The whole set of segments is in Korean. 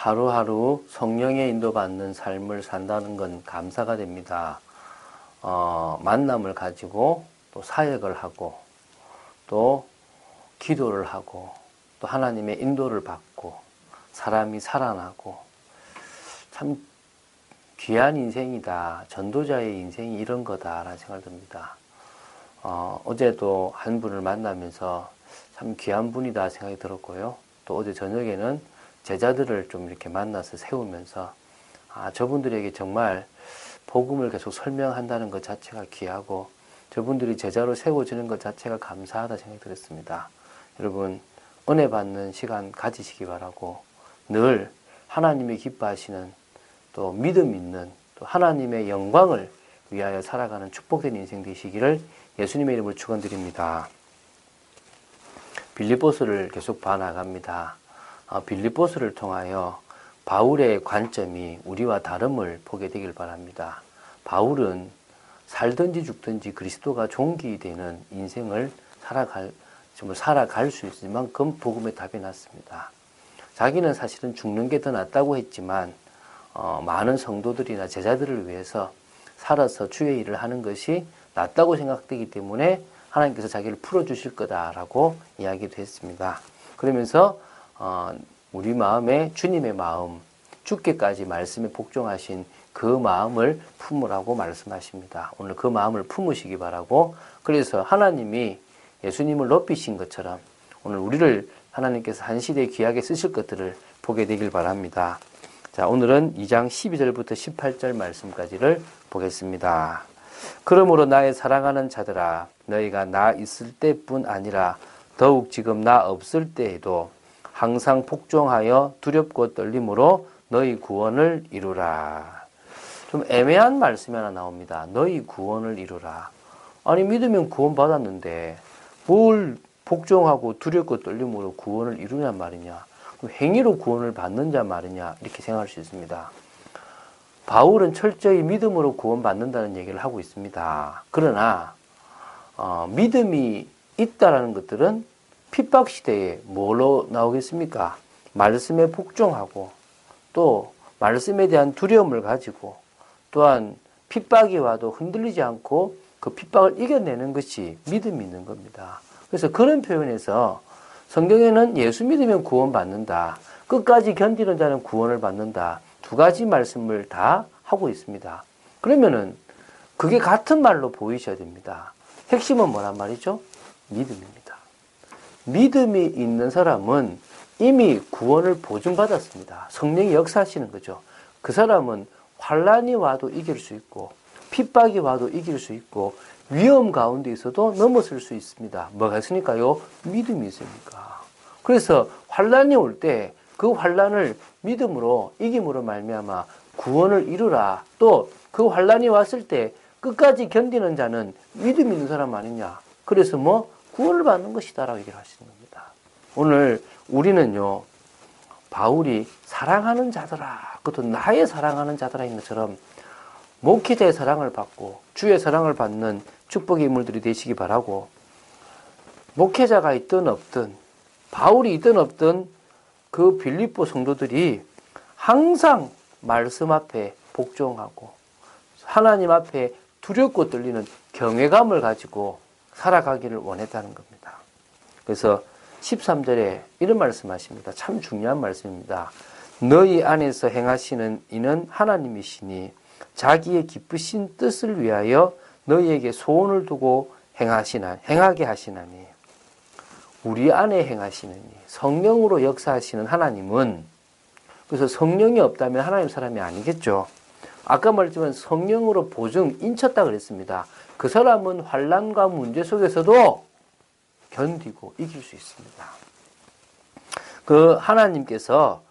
하루하루 성령의 인도받는 삶을 산다는 건 감사가 됩니다. 어, 만남을 가지고 또 사역을 하고 또 기도를 하고 또 하나님의 인도를 받고 사람이 살아나고 참 귀한 인생이다. 전도자의 인생이 이런 거다라는 생각이 듭니다. 어, 어제도 한 분을 만나면서 참 귀한 분이다 생각이 들었고요. 또 어제 저녁에는 제자들을 좀 이렇게 만나서 세우면서 아, 저분들에게 정말 복음을 계속 설명한다는 것 자체가 귀하고 저분들이 제자로 세워지는 것 자체가 감사하다 생각이 들었습니다. 여러분 은혜 받는 시간 가지시기 바라고 늘 하나님이 기뻐하시는 또 믿음 있는 또 하나님의 영광을 위하여 살아가는 축복된 인생 되시기를 예수님의 이름으로 축원드립니다. 빌립보스를 계속 봐나갑니다. 아, 빌립보스를 통하여 바울의 관점이 우리와 다름을 보게 되길 바랍니다. 바울은 살든지 죽든지 그리스도가 종기 되는 인생을 살아갈 정말 살아갈 수 있을 만큼 복음의 답이 났습니다. 자기는 사실은 죽는 게 더 낫다고 했지만 어, 많은 성도들이나 제자들을 위해서 살아서 주의 일을 하는 것이 낫다고 생각되기 때문에 하나님께서 자기를 풀어주실 거다라고 이야기도 했습니다. 그러면서 어, 우리 마음에 주님의 마음, 죽게까지 말씀에 복종하신 그 마음을 품으라고 말씀하십니다. 오늘 그 마음을 품으시기 바라고 그래서 하나님이 예수님을 높이신 것처럼 오늘 우리를 하나님께서 한 시대에 귀하게 쓰실 것들을 보게 되길 바랍니다. 자, 오늘은 2장 12절부터 18절 말씀까지를 보겠습니다. 그러므로 나의 사랑하는 자들아, 너희가 나 있을 때뿐 아니라 더욱 지금 나 없을 때에도 항상 복종하여 두렵고 떨림으로 너희 구원을 이루라. 좀 애매한 말씀이 하나 나옵니다. 너희 구원을 이루라. 아니, 믿으면 구원 받았는데, 뭘 복종하고 두렵고 떨림으로 구원을 이루냐 말이냐. 행위로 구원을 받는 자 말이냐. 이렇게 생각할 수 있습니다. 바울은 철저히 믿음으로 구원받는다는 얘기를 하고 있습니다. 그러나, 어, 믿음이 있다라는 것들은 핍박 시대에 뭘로 나오겠습니까? 말씀에 복종하고 또 말씀에 대한 두려움을 가지고 또한 핍박이 와도 흔들리지 않고 그 핍박을 이겨내는 것이 믿음이 있는 겁니다. 그래서 그런 표현에서 성경에는 예수 믿으면 구원받는다. 끝까지 견디는 자는 구원을 받는다. 두 가지 말씀을 다 하고 있습니다. 그러면은 그게 같은 말로 보이셔야 됩니다. 핵심은 뭐란 말이죠? 믿음입니다. 믿음이 있는 사람은 이미 구원을 보증받았습니다. 성령이 역사하시는 거죠. 그 사람은 환란이 와도 이길 수 있고 핍박이 와도 이길 수 있고 위험 가운데 있어도 넘어설 수 있습니다. 뭐가 있으니까요? 믿음이 있으니까. 그래서 환란이 올 때 그 환란을 믿음으로 이김으로 말미암아 구원을 이루라. 또 그 환란이 왔을 때 끝까지 견디는 자는 믿음 있는 사람 아니냐. 그래서 뭐 구원을 받는 것이다라고 얘기를 하시는 겁니다. 오늘 우리는요. 바울이 사랑하는 자들아, 그것도 나의 사랑하는 자들아인 것처럼 목회자의 사랑을 받고 주의 사랑을 받는 축복의 인물들이 되시기 바라고 목회자가 있든 없든 바울이 있든 없든 그 빌립보 성도들이 항상 말씀 앞에 복종하고 하나님 앞에 두렵고 떨리는 경외감을 가지고 살아가기를 원했다는 겁니다. 그래서 13절에 이런 말씀하십니다. 참 중요한 말씀입니다. 너희 안에서 행하시는 이는 하나님이시니 자기의 기쁘신 뜻을 위하여 너희에게 소원을 두고 행하시나 행하게 하시나니 우리 안에 행하시느니 성령으로 역사하시는 하나님은 그래서 성령이 없다면 하나님 사람이 아니겠죠. 아까 말했지만 성령으로 보증 인쳤다 그랬습니다. 그 사람은 환란과 문제 속에서도 견디고 이길 수 있습니다. 그 하나님께서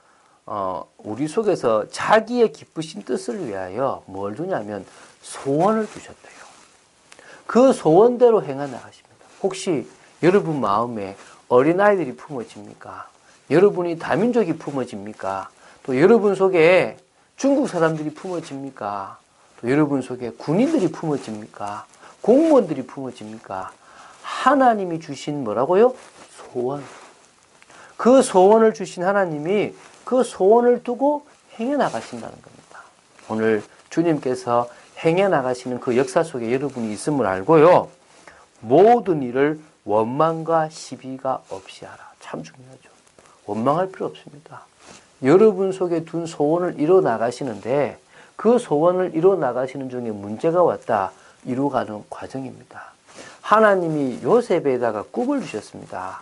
어, 우리 속에서 자기의 기쁘신 뜻을 위하여 뭘 두냐면 소원을 두셨대요. 그 소원대로 행해 나가십니다. 혹시 여러분 마음에 어린아이들이 품어집니까? 여러분이 다민족이 품어집니까? 또 여러분 속에 중국 사람들이 품어집니까? 또 여러분 속에 군인들이 품어집니까? 공무원들이 품어집니까? 하나님이 주신 뭐라고요? 소원. 그 소원을 주신 하나님이 그 소원을 두고 행해 나가신다는 겁니다. 오늘 주님께서 행해 나가시는 그 역사 속에 여러분이 있음을 알고요. 모든 일을 원망과 시비가 없이 하라. 참 중요하죠. 원망할 필요 없습니다. 여러분 속에 둔 소원을 이뤄 나가시는데 그 소원을 이뤄 나가시는 중에 문제가 왔다. 이루어가는 과정입니다. 하나님이 요셉에다가 꿈을 주셨습니다.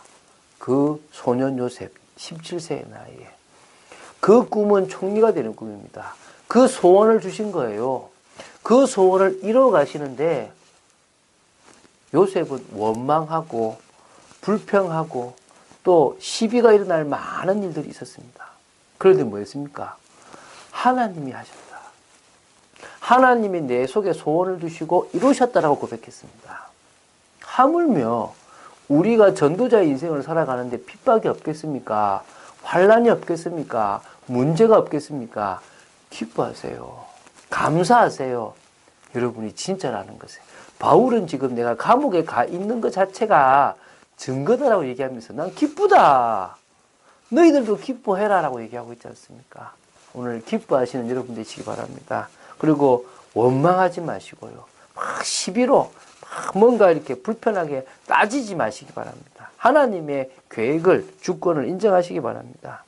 그 소년 요셉 17세의 나이에 그 꿈은 총리가 되는 꿈입니다. 그 소원을 주신 거예요. 그 소원을 이뤄 가시는데 요셉은 원망하고 불평하고 또 시비가 일어날 많은 일들이 있었습니다. 그런데 뭐였습니까? 하나님이 하셨다. 하나님이 내 속에 소원을 두시고 이루셨다라고 고백했습니다. 하물며 우리가 전도자의 인생을 살아가는데 핍박이 없겠습니까? 환란이 없겠습니까? 문제가 없겠습니까? 기뻐하세요. 감사하세요. 여러분이 진짜라는 것을. 바울은 지금 내가 감옥에 가 있는 것 자체가 증거다라고 얘기하면서 난 기쁘다. 너희들도 기뻐해라 라고 얘기하고 있지 않습니까? 오늘 기뻐하시는 여러분 되시기 바랍니다. 그리고 원망하지 마시고요. 막 시비로 막 뭔가 이렇게 불편하게 따지지 마시기 바랍니다. 하나님의 계획을 주권을 인정하시기 바랍니다.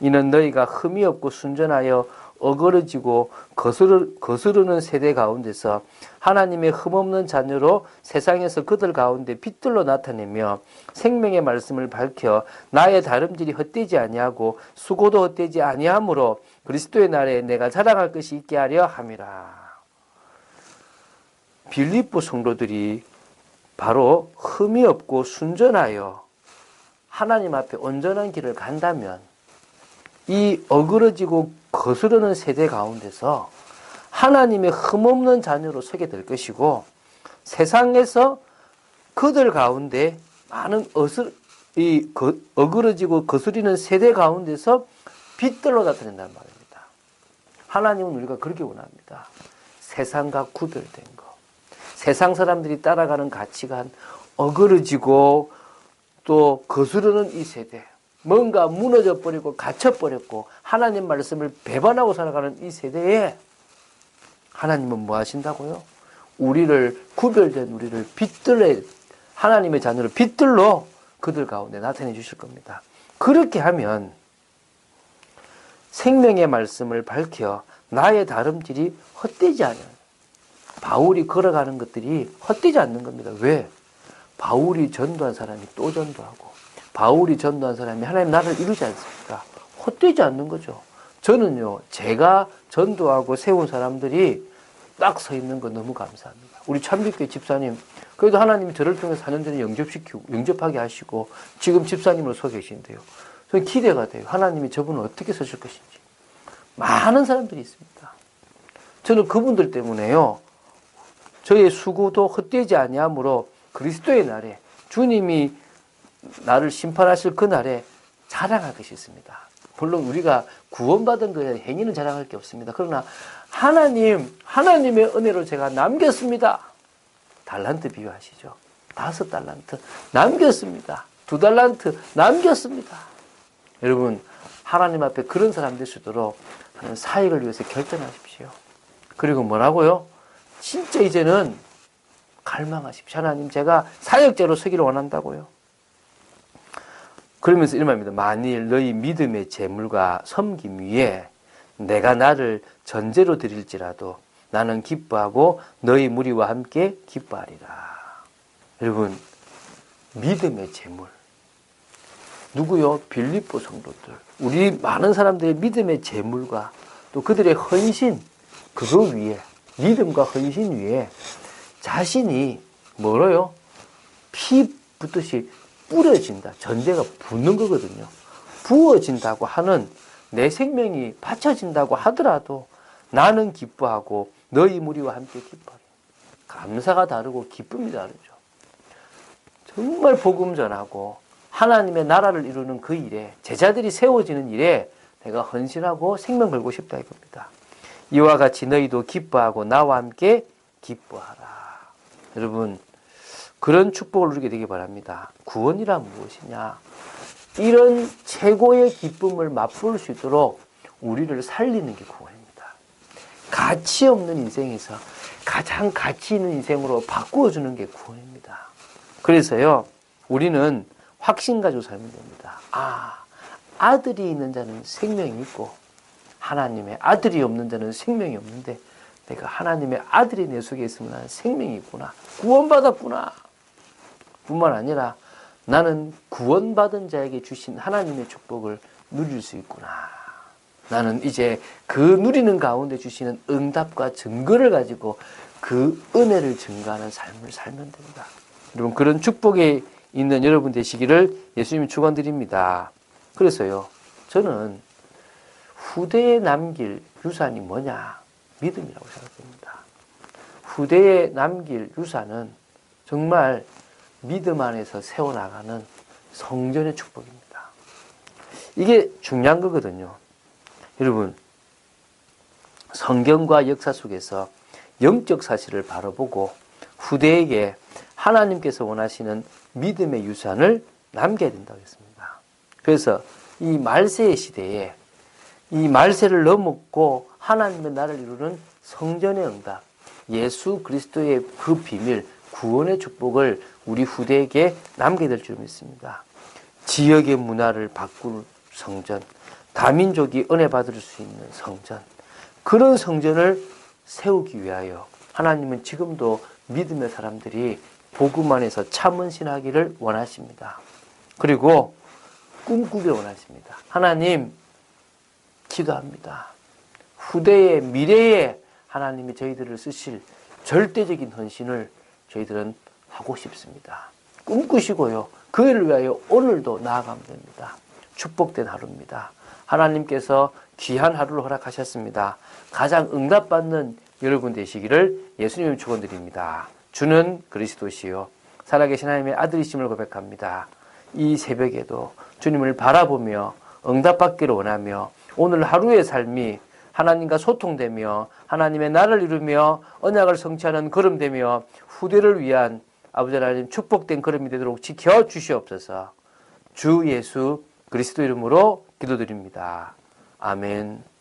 이는 너희가 흠이 없고 순전하여 어그러지고 거스르, 거스르는 세대 가운데서 하나님의 흠없는 자녀로 세상에서 그들 가운데 빛들로 나타내며 생명의 말씀을 밝혀 나의 다름질이 헛되지 아니하고 수고도 헛되지 아니하므로 그리스도의 날에 내가 자랑할 것이 있게 하려 함이라. 빌립보 성도들이 바로 흠이 없고 순전하여 하나님 앞에 온전한 길을 간다면 이 어그러지고 거스르는 세대 가운데서 하나님의 흠없는 자녀로 서게 될 것이고 세상에서 그들 가운데 많은 어슬, 이 거, 어그러지고 거스리는 세대 가운데서 빛들로 나타낸다는 말입니다. 하나님은 우리가 그렇게 원합니다. 세상과 구별된 것. 세상 사람들이 따라가는 가치관, 어그러지고 또 거스르는 이 세대. 뭔가 무너져 버리고 갇혀 버렸고 하나님 말씀을 배반하고 살아가는 이 세대에 하나님은 뭐 하신다고요? 우리를 구별된 우리를 빛들에 하나님의 자녀를 빛들로 그들 가운데 나타내 주실 겁니다. 그렇게 하면 생명의 말씀을 밝혀 나의 다름질이 헛되지 않은 바울이 걸어가는 것들이 헛되지 않는 겁니다. 왜? 바울이 전도한 사람이 또 전도하고 바울이 전도한 사람이 하나님 나를 이루지 않습니까? 헛되지 않는 거죠. 저는요, 제가 전도하고 세운 사람들이 딱 서 있는 거 너무 감사합니다. 우리 참빛교회 집사님, 그래도 하나님이 저를 통해 4년 전에 영접시키고, 영접하게 하시고, 지금 집사님으로 서 계신데요. 저는 기대가 돼요. 하나님이 저분을 어떻게 서실 것인지. 많은 사람들이 있습니다. 저는 그분들 때문에요, 저의 수고도 헛되지 아니하므로 그리스도의 날에 주님이 나를 심판하실 그날에 자랑할 것이 있습니다. 물론 우리가 구원받은 거에 행위는 자랑할 게 없습니다. 그러나 하나님, 하나님의 은혜로 제가 남겼습니다. 달란트 비유하시죠. 다섯 달란트 남겼습니다. 두 달란트 남겼습니다. 여러분, 하나님 앞에 그런 사람 될 수 있도록 사역을 위해서 결정하십시오. 그리고 뭐라고요? 진짜 이제는 갈망하십시오. 하나님, 제가 사역자로 서기를 원한다고요. 그러면서 이런 말입니다. 만일 너희 믿음의 재물과 섬김 위에 내가 나를 전제로 드릴지라도 나는 기뻐하고 너희 무리와 함께 기뻐하리라. 여러분, 믿음의 재물. 누구요? 빌립보 성도들. 우리 많은 사람들의 믿음의 재물과 또 그들의 헌신, 그거 위에, 믿음과 헌신 위에 자신이 뭐로요? 피 붙듯이 뿌려진다. 전제가 붙는 거거든요. 부어진다고 하는 내 생명이 바쳐진다고 하더라도 나는 기뻐하고 너희 무리와 함께 기뻐해. 감사가 다르고 기쁨이 다르죠. 정말 복음 전하고 하나님의 나라를 이루는 그 일에 제자들이 세워지는 일에 내가 헌신하고 생명 걸고 싶다 이겁니다. 이와 같이 너희도 기뻐하고 나와 함께 기뻐하라. 여러분 그런 축복을 누리게 되기 바랍니다. 구원이란 무엇이냐? 이런 최고의 기쁨을 맛볼 수 있도록 우리를 살리는 게 구원입니다. 가치 없는 인생에서 가장 가치 있는 인생으로 바꾸어주는 게 구원입니다. 그래서요, 우리는 확신 가지고 살면 됩니다. 아, 아들이 있는 자는 생명이 있고, 하나님의 아들이 없는 자는 생명이 없는데, 내가 하나님의 아들이 내 속에 있으면 나는 생명이 있구나. 구원받았구나. 뿐만 아니라 나는 구원받은 자에게 주신 하나님의 축복을 누릴 수 있구나. 나는 이제 그 누리는 가운데 주시는 응답과 증거를 가지고 그 은혜를 증가하는 삶을 살면 된다. 여러분, 그런 축복에 있는 여러분 되시기를 예수님이 축원드립니다. 그래서요, 저는 후대에 남길 유산이 뭐냐? 믿음이라고 생각합니다. 후대에 남길 유산은 정말 믿음 안에서 세워나가는 성전의 축복입니다. 이게 중요한 거거든요. 여러분, 성경과 역사 속에서 영적 사실을 바라보고 후대에게 하나님께서 원하시는 믿음의 유산을 남겨야 된다고 했습니다. 그래서 이 말세의 시대에 이 말세를 넘었고 하나님의 나를 이루는 성전의 응답, 예수 그리스도의 그 비밀, 구원의 축복을 우리 후대에게 남게 될 줄 믿습니다. 지역의 문화를 바꿀 성전, 다민족이 은혜 받을 수 있는 성전, 그런 성전을 세우기 위하여 하나님은 지금도 믿음의 사람들이 복음 안에서 참은 신하기를 원하십니다. 그리고 꿈꾸길 원하십니다. 하나님, 기도합니다. 후대의 미래에 하나님이 저희들을 쓰실 절대적인 헌신을 저희들은 하고 싶습니다. 꿈꾸시고요. 그 일을 위하여 오늘도 나아가면 됩니다. 축복된 하루입니다. 하나님께서 귀한 하루를 허락하셨습니다. 가장 응답받는 여러분 되시기를 예수님 축원드립니다. 주는 그리스도시요 살아계신 하나님의 아들이심을 고백합니다. 이 새벽에도 주님을 바라보며 응답받기를 원하며 오늘 하루의 삶이 하나님과 소통되며 하나님의 나를 이루며 언약을 성취하는 걸음 되며 후대를 위한 아버지 하나님 축복된 걸음이 되도록 지켜 주시옵소서. 주 예수 그리스도 이름으로 기도드립니다. 아멘.